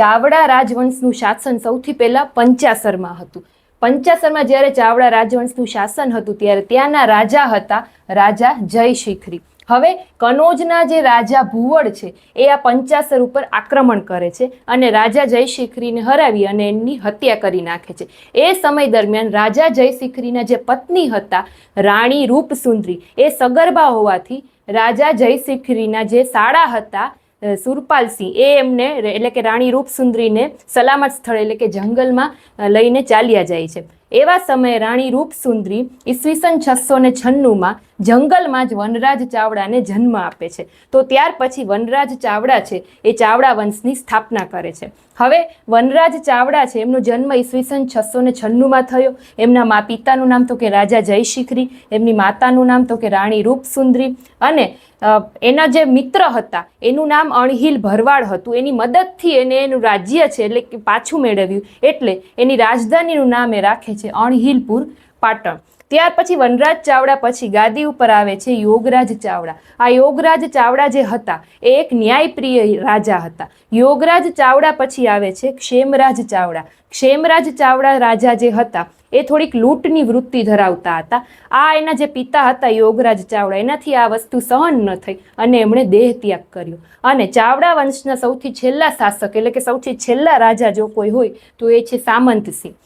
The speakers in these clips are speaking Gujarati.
ચાવડા રાજવંશનું શાસન સૌથી પહેલાં પંચાસરમાં હતું. પંચાસરમાં જ્યારે ચાવડા રાજવંશનું શાસન હતું, ત્યારે ત્યાંના રાજા હતા, રાજા જયશિખરી. હવે કનોજના જે રાજા ભુવડ છે, એ આ પંચાસર ઉપર આક્રમણ કરે છે અને રાજા જયશિખરીને હરાવી અને એમની હત્યા કરી નાખે છે. એ સમય દરમિયાન રાજા જયશિખરીના જે પત્ની હતા, રાણી રૂપસુંદરી, એ સગર્ભા હોવાથી રાજા જયશિખરીના જે સાળા હતા સુરપાલસિંહ, એ એમને એટલે કે રાણી રૂપસુંદરીને સલામત સ્થળે, એટલે કે જંગલમાં લઈને ચાલ્યા જાય છે. એવા સમયે રાણી રૂપસુંદરી ઈસવીસન છસો ને છન્નુંમાં જંગલમાં જ વનરાજ ચાવડાને જન્મ આપે છે. તો ત્યાર પછી વનરાજ ચાવડા છે, એ ચાવડા વંશની સ્થાપના કરે છે. હવે વનરાજ ચાવડા છે, એમનો જન્મ ઈસવીસન છસો ને છન્નુંમાં થયો. એમના મા પિતાનું નામ તો કે રાજા જયશિખરી, એમની માતાનું નામ તો કે રાણી રૂપસુંદરી અને એના જે મિત્ર હતા, એનું નામ અણહિલ ભરવાડ હતું. એની મદદથી એને એનું રાજ્ય છે, એટલે કે પાછું મેળવ્યું. એટલે એની રાજધાનીનું નામ એ રાખે છે અણહિલપુર, પાટણ. ત્યાર પછી વનરાજ ચાવડા પછી ગાદી ઉપર આવે છે યોગરાજ ચાવડા. આ યોગરાજ ચાવડા જે હતા, એ એક ન્યાયપ્રિય રાજા હતા. યોગરાજ ચાવડા પછી આવે છે ક્ષેમરાજ ચાવડા. ક્ષેમરાજ ચાવડા રાજા જે હતા, એ થોડીક લૂંટની વૃત્તિ ધરાવતા હતા. આ એના જે પિતા હતા યોગરાજ ચાવડા, એનાથી આ વસ્તુ સહન ન થઈ અને એમણે દેહ ત્યાગ કર્યો. અને ચાવડા વંશના સૌથી છેલ્લા શાસક, એટલે કે સૌથી છેલ્લા રાજા જો કોઈ હોય, તો એ છે સામંતસિંહ.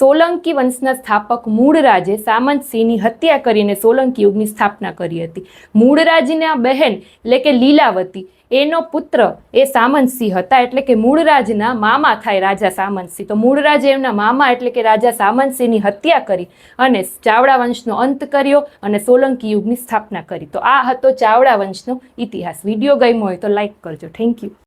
સોલંકી વંશના સ્થાપક મૂળરાજે સામંતસિંહની હત્યા કરીને સોલંકી યુગની સ્થાપના કરી હતી. મૂળરાજના બહેન, એટલે કે લીલાવતી, એનો પુત્ર એ સામંતસિંહ હતા, એટલે કે મૂળરાજના મામા થાય રાજા સામંતસિંહ તો મૂળરાજે એમના મામા, એટલે કે રાજા સામંતસિંહની હત્યા કરી અને ચાવડા વંશનો અંત કર્યો અને સોલંકી યુગની સ્થાપના કરી. તો આ હતો ચાવડા વંશનો ઇતિહાસ. વીડિયો ગમ્યો હોય તો લાઈક કરજો. Thank you.